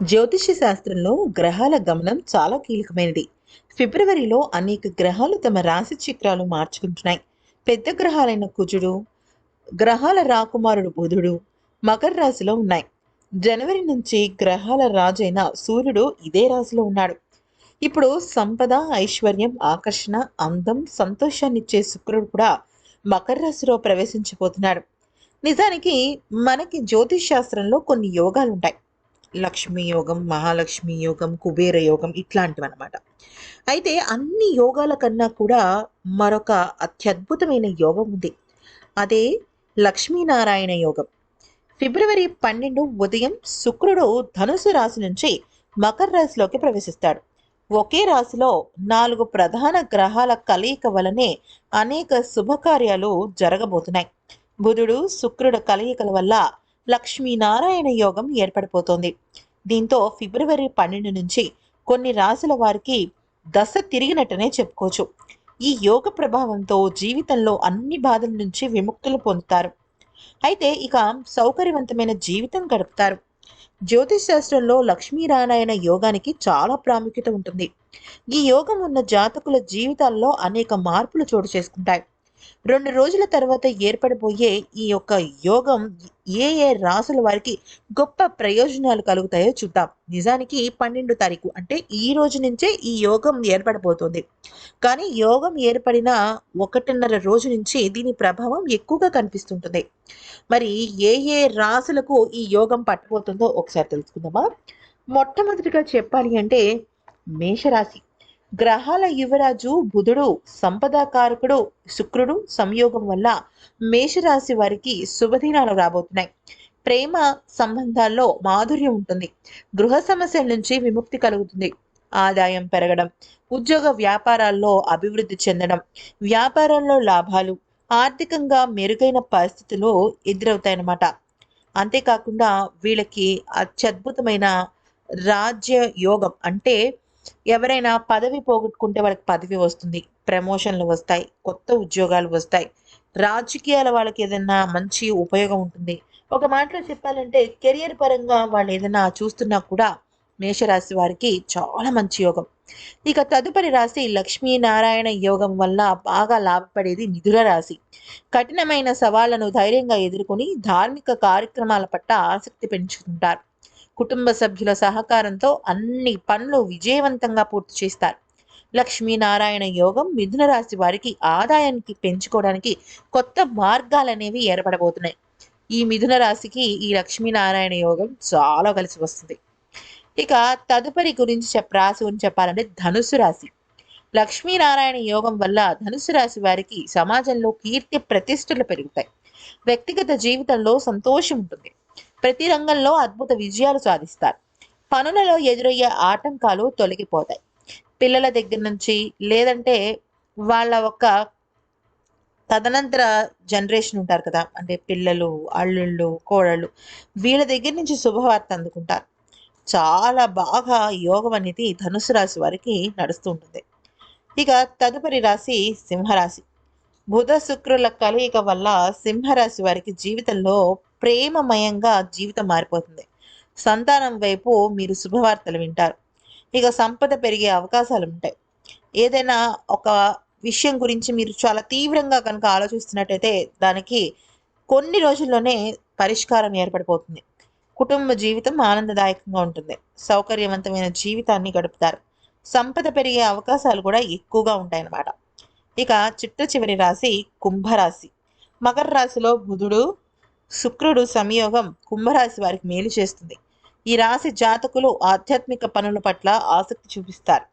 జ్యోతిష్య శాస్త్రంలో గ్రహాల గమనం చాలా కీలకమైనది. ఫిబ్రవరిలో అనేక గ్రహాలు తమ రాశి చక్రాలు మార్చుకుంటున్నాయి. పెద్ద గ్రహాలైన కుజుడు గ్రహాల రాకుమారుడు బుధుడు మకర రాశిలో ఉన్నాయి. జనవరి నుంచి గ్రహాల రాజైన సూర్యుడు ఇదే రాశిలో ఉన్నాడు. ఇప్పుడు సంపద ఐశ్వర్యం ఆకర్షణ అందం సంతోషాన్నిచ్చే శుక్రుడు కూడా మకర రాశిలో ప్రవేశించబోతున్నాడు. నిజానికి మనకి జ్యోతిష్ శాస్త్రంలో కొన్ని యోగాలు ఉంటాయి లక్ష్మీ యోగం మహాలక్ష్మి యోగం కుబేర యోగం ఇట్లాంటివి అనమాట అయితే అన్ని యోగాల కన్నా కూడా మరొక అత్యద్భుతమైన యోగం ఉంది. అదే లక్ష్మీనారాయణ యోగం. ఫిబ్రవరి పన్నెండు ఉదయం శుక్రుడు ధనుసు రాశి నుంచి మకర రాశిలోకి ప్రవేశిస్తాడు. ఒకే రాశిలో నాలుగు ప్రధాన గ్రహాల కలయిక వలనే అనేక శుభకార్యాలు జరగబోతున్నాయి. బుధుడు శుక్రుడు కలయికల వల్ల లక్ష్మీనారాయణ యోగం ఏర్పడిపోతోంది. దీంతో ఫిబ్రవరి పన్నెండు నుంచి కొన్ని రాశుల వారికి దశ తిరిగినట్టనే చెప్పుకోవచ్చు. ఈ యోగ ప్రభావంతో జీవితంలో అన్ని బాధల నుంచి విముక్తులు పొందుతారు. అయితే ఇక సౌకర్యవంతమైన జీవితం గడుపుతారు. జ్యోతిష్ శాస్త్రంలో లక్ష్మీనారాయణ యోగానికి చాలా ప్రాముఖ్యత ఉంటుంది. ఈ యోగం ఉన్న జాతకుల జీవితాల్లో అనేక మార్పులు చోటు చేసుకుంటాయి. రెండు రోజుల తర్వాత ఏర్పడిపోయే ఈ యొక్క యోగం ఏ ఏ రాసుల వారికి గొప్ప ప్రయోజనాలు కలుగుతాయో చూద్దాం. నిజానికి పన్నెండు తారీఖు అంటే ఈ రోజు నుంచే ఈ యోగం ఏర్పడిపోతుంది కానీ యోగం ఏర్పడిన ఒకటిన్నర రోజు నుంచి దీని ప్రభావం ఎక్కువగా కనిపిస్తుంటుంది. మరి ఏ ఏ రాసులకు ఈ యోగం పట్టబోతుందో ఒకసారి తెలుసుకుందామా? మొట్టమొదటిగా చెప్పాలి అంటే మేషరాశి. గ్రహాల యువరాజు బుధుడు సంపదాకారకుడు శుక్రుడు సంయోగం వల్ల మేషరాశి వారికి శుభదినాలు రాబోతున్నాయి. ప్రేమ సంబంధాల్లో మాధుర్యం ఉంటుంది. గృహ సమస్యల నుంచి విముక్తి కలుగుతుంది. ఆదాయం పెరగడం ఉద్యోగ వ్యాపారాల్లో అభివృద్ధి చెందడం వ్యాపారాల్లో లాభాలు ఆర్థికంగా మెరుగైన పరిస్థితులు ఎదురవుతాయన్నమాట. అంతేకాకుండా వీళ్ళకి అత్యద్భుతమైన రాజ్య యోగం అంటే ఎవరైనా పదవి పోగొట్టుకుంటే వాళ్ళకి పదవి వస్తుంది ప్రమోషన్లు వస్తాయి కొత్త ఉద్యోగాలు వస్తాయి. రాజకీయాల వాళ్ళకి ఏదైనా మంచి ఉపయోగం ఉంటుంది. ఒక మాటలో చెప్పాలంటే కెరియర్ పరంగా వాళ్ళు ఏదైనా చూస్తున్నా కూడా మేషరాశి వారికి చాలా మంచి యోగం. ఇక తదుపరి రాశి లక్ష్మీనారాయణ యోగం వల్ల బాగా లాభపడేది మిథున రాశి. కఠినమైన సవాళ్ళను ధైర్యంగా ఎదుర్కొని ధార్మిక కార్యక్రమాల పట్ల ఆసక్తి పెంచుకుంటారు. కుటుంబ సభ్యుల సహకారంతో అన్ని పనులు విజయవంతంగా పూర్తి చేస్తారు. లక్ష్మీనారాయణ యోగం మిథున రాశి వారికి ఆదాయానికి పెంచుకోవడానికి కొత్త మార్గాలు అనేవి ఏర్పడబోతున్నాయి. ఈ మిథున రాశికి ఈ లక్ష్మీనారాయణ యోగం చాలా కలిసి వస్తుంది. ఇక తదుపరి గురించి చెప్ రాశి గురించి చెప్పాలంటే ధనుసు రాశి. లక్ష్మీనారాయణ యోగం వల్ల ధనుసు రాశి వారికి సమాజంలో కీర్తి ప్రతిష్టలు పెరుగుతాయి. వ్యక్తిగత జీవితంలో సంతోషం ఉంటుంది. ప్రతి రంగంలో అద్భుత విజయాలు సాధిస్తారు. పనులలో ఎదురయ్యే ఆటంకాలు తొలగిపోతాయి. పిల్లల దగ్గర నుంచి లేదంటే వాళ్ళ ఒక తదనంతర జనరేషన్ ఉంటారు కదా అంటే పిల్లలు అల్లుళ్ళు కోడళ్ళు వీళ్ళ దగ్గర నుంచి శుభవార్త అందుకుంటారు. చాలా బాగా యోగం అనేది ధనుసు రాశి వారికి నడుస్తూ ఉంటుంది. ఇక తదుపరి రాశి సింహరాశి. బుధ శుక్రుల కలయిక వల్ల సింహరాశి వారికి జీవితంలో ప్రేమమయంగా జీవితం మారిపోతుంది. సంతానం వైపు మీరు శుభవార్తలు వింటారు. ఇక సంపద పెరిగే అవకాశాలు ఉంటాయి. ఏదైనా ఒక విషయం గురించి మీరు చాలా తీవ్రంగా కనుక ఆలోచిస్తున్నట్టయితే దానికి కొన్ని రోజుల్లోనే పరిష్కారం ఏర్పడిపోతుంది. కుటుంబ జీవితం ఆనందదాయకంగా ఉంటుంది. సౌకర్యవంతమైన జీవితాన్ని గడుపుతారు. సంపద పెరిగే అవకాశాలు కూడా ఎక్కువగా ఉంటాయన్నమాట. ఇక చిట్ట చివరి రాశి కుంభరాశి. మకర రాశిలో బుధుడు శుక్రుడు సంయోగం కుంభరాశి వారికి మేలు చేస్తుంది. ఈ రాశి జాతకులు ఆధ్యాత్మిక పనుల పట్ల ఆసక్తి చూపిస్తారు.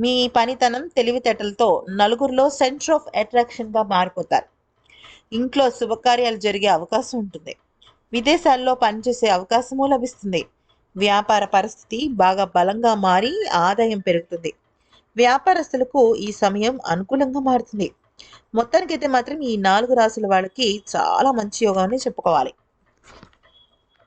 మీ పనితనం తెలివితేటలతో నలుగురిలో సెంటర్ ఆఫ్ అట్రాక్షన్గా మారిపోతారు. ఇంట్లో శుభకార్యాలు జరిగే అవకాశం ఉంటుంది. విదేశాల్లో పనిచేసే అవకాశము లభిస్తుంది. వ్యాపార పరిస్థితి బాగా బలంగా మారి ఆదాయం పెరుగుతుంది. వ్యాపారస్తులకు ఈ సమయం అనుకూలంగా మారుతుంది. మొత్తానికైతే మాత్రం ఈ నాలుగు రాసుల వాళ్ళకి చాలా మంచి యోగాన్ని చెప్పుకోవాలి.